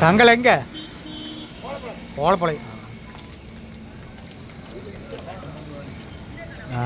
தங்கள் எங்க? ஓலப்பளை ஆ.